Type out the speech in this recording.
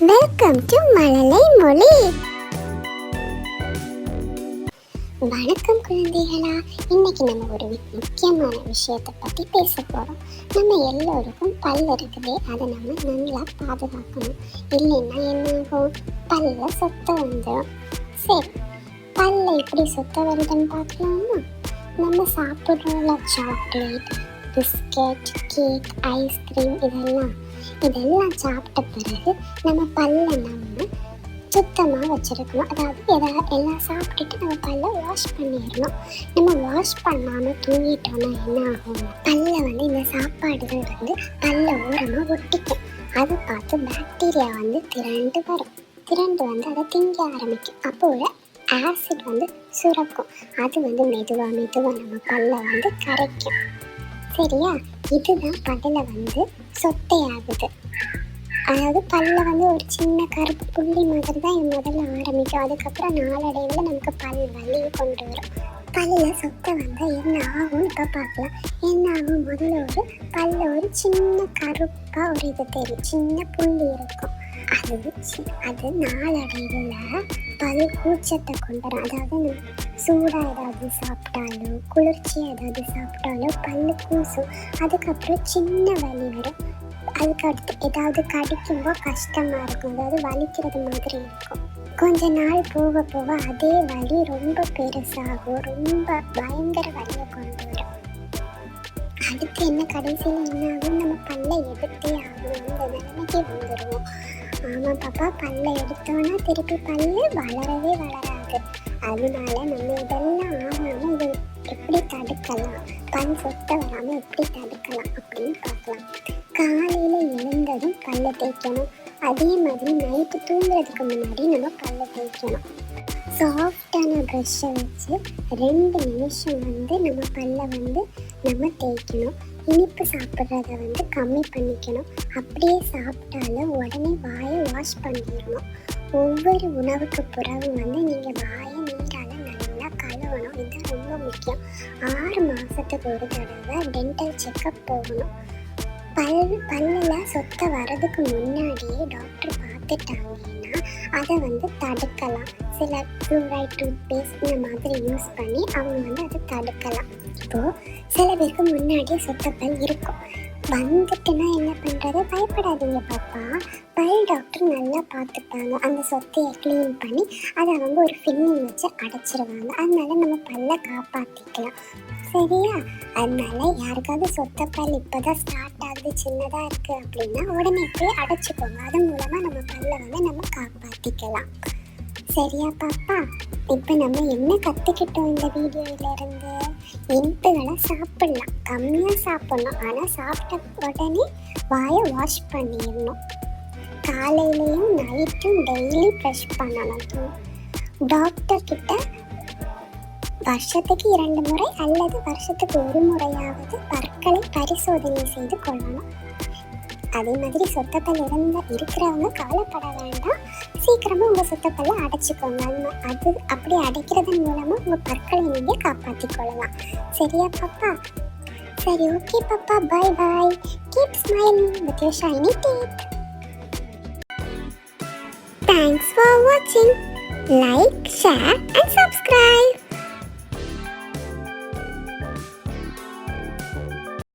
Welcome to மழலை மொழி. வணக்கம் குழந்தைகளா. இன்னைக்கு நம்ம ஒரு முக்கியமான விஷயத்தை பத்தி பேச போறோம். நம்ம எல்லோருக்கும் பல் இருக்குது அதை நம்ம நல்லா பாதுகாக்கணும். இல்லைன்னா என்ன ஆகும் பல்ல சொத்த வந்துடும் சரி பல்ல எப்படி சொத்த வருதுன்னு பார்க்கலாமா? நம்ம சாப்பிட்றோம்ல chocolate biscuit cake ice cream இதெல்லாம். இதெல்லாம் சாப்பிட்ட பிறகு நம்ம பல்ல நம்ம சுத்தமாக வச்சுருக்கணும். அதாவது எதா எல்லாம் சாப்பிட்டுட்டு நம்ம பல்ல வாஷ் பண்ணிடணும். நம்ம வாஷ் பண்ணாமல் தூங்கிட்டோம்னா என்ன ஆகும்? பல்ல வந்து இந்த சாப்பாடுகள் வந்து பல்ல ஓரமாக ஒட்டிக்கும். அது பார்த்து பாக்டீரியா வந்து திரண்டு வரும். திரண்டு வந்து அதை திங்க ஆரம்பிக்கும். அப்போ ஆசிட் வந்து சுரக்கும். அது வந்து மெதுவாக மெதுவாக நம்ம பல்ல வந்து கரைக்கும். சரியா? இதுதான் பல்ல வந்து சொத்தை ஆகுது அதாவது பல்ல வந்து ஒரு சின்ன கருப்பு புள்ளி மாதிரி தான் இது முதல்ல ஆரம்பிக்கும். அதுக்கப்புறம் நாளடைவில் நமக்கு பல் வலியை கொண்டு வரும். பல்ல சொத்தை வந்து என்ன ஆகும் இப்போ பார்க்கலாம். என்ன ஆகும்? முதல்ல ஒரு பல்ல ஒரு சின்ன கருப்பாக ஒரு இது தெரியும். சின்ன புள்ளி இருக்கும். அது அது நாளடைவில் பல் கூச்சத்தை கொண்டு வரும். அதாவது நம்ம சூடாக ஏதாவது சாப்பிட்டாலோ குளிர்ச்சி ஏதாவது சாப்பிட்டாலோ பல்லு கூசும் அதுக்கப்புறம் சின்ன வலி வரும். அதுக்கு அடுத்து ஏதாவது கடிக்கும்போது கஷ்டமாக இருக்கும். அதாவது வலிக்கிறது மாதிரி இருக்கும். கொஞ்ச நாள் போக போக அதே வலி ரொம்ப பெருசாகும். ரொம்ப பயங்கர வலியை கொண்டு வரும். அடுத்து என்ன கடைசியில் என்ன ஆகும்? நம்ம பல்ல எடுத்தே ஆகணும். அந்த நிலைமைக்கு வந்துடுவோம் ஆமாம் பாப்பா பல்ல எடுத்தோன்னா திருப்பி பல்லு வளரவே வளராது. அதனால நம்ம இதெல்லாம் எப்படி தடுக்கலாம் பல் சொத்த வராமல் எப்படி தடுக்கலாம் அப்படின்னு பார்க்கலாம். காலையில் எழுந்ததும் பல்ல தேய்க்கணும். அதே மாதிரி நைட்டு தூங்குறதுக்கு முன்னாடி நம்ம பல்ல தேய்க்கணும். சாஃப்டான ப்ரஷ்ஷை வச்சு ரெண்டு நிமிஷம் வந்து நம்ம பல்ல வந்து நம்ம தேய்க்கணும். இனிப்பு சாப்பிட்றத வந்து கம்மி பண்ணிக்கணும். அப்படியே சாப்பிட்டாலும் உடனே வாயை வாஷ் பண்ணிடணும். ஒவ்வொரு உணவுக்கு பிறகு வந்து நீங்கள் வாயை கழுவணும் ரொம்ப முக்கியம். ஆறு மாதத்துக்கு ஒரு தடவை டென்டல் செக்கப் போகணும். பல் பல்லில் சொத்த வரதுக்கு முன்னாடியே டாக்டர் பார்த்துட்டாங்கன்னா அதை வந்து தடுக்கலாம். சில ஃப்ளூரைட் டூத் பேஸ்ட் இந்த மாதிரி யூஸ் பண்ணி அவங்க வந்து அதை தடுக்கலாம். இப்போது சில பேருக்கு முன்னாடியே சொத்த பல் இருக்கும். வந்துட்டுனா என்ன பண்ணுறது பயப்படாதீங்க பாப்பா. பல் டாக்டர் நல்லா பார்த்துப்பாங்க. அந்த சொத்தையை க்ளீன் பண்ணி அதை அவங்க ஒரு ஃபில்லிங் வச்சு அடைச்சிருவாங்க. அதனால நம்ம பல்லை காப்பாற்றிக்கலாம் சரியா? அதனால யாருக்காவது சொத்த பல் இப்போதான் ஸ்டார்ட் ஆகுது சின்னதாக இருக்குது அப்படின்னா உடனே போய் அடைச்சிக்கோங்க. அது மூலமாக நம்ம பல்லை வந்து நம்ம காப்பாற்றிக்கலாம் சரியா பாப்பா? இப்போ நம்ம என்ன கற்றுக்கிட்டோம் இந்த வீடியோல இருந்து? இனிப்புகளை சாப்பிடலாம். கம்மியாக சாப்பிடணும். ஆனால் சாப்பிட்ட உடனே வாயை வாஷ் பண்ணிடணும். காலையிலையும் நைட்டும் டெய்லி ப்ரெஷ் பண்ணணும் டாக்டர் கிட்ட வருஷத்துக்கு இரண்டு முறை அல்லது வருஷத்துக்கு ஒரு முறையாவது பற்களை பரிசோதனை செய்து கொள்ளணும். அதே மாதிரி சொத்தப்பல் இருந்த இருக்கிறவங்க கவலைப்பட வேண்டாம். சீக்கிரமாக உங்கள் சொத்தப்பல்ல அடைச்சிக்கோங்க. அது- அப்படி அடைக்கிறதன் மூலமாக உங்கள் பற்களை நீங்கள் காப்பாற்றிக் கொள்ளலாம் சரியா பாப்பா? சரி ஓகே பாப்பா. Bye bye keep smiling with your shiny teeth thanks for வாட்சிங் லைக் ஷேர் அண்ட் சப்ஸ்கிரைப்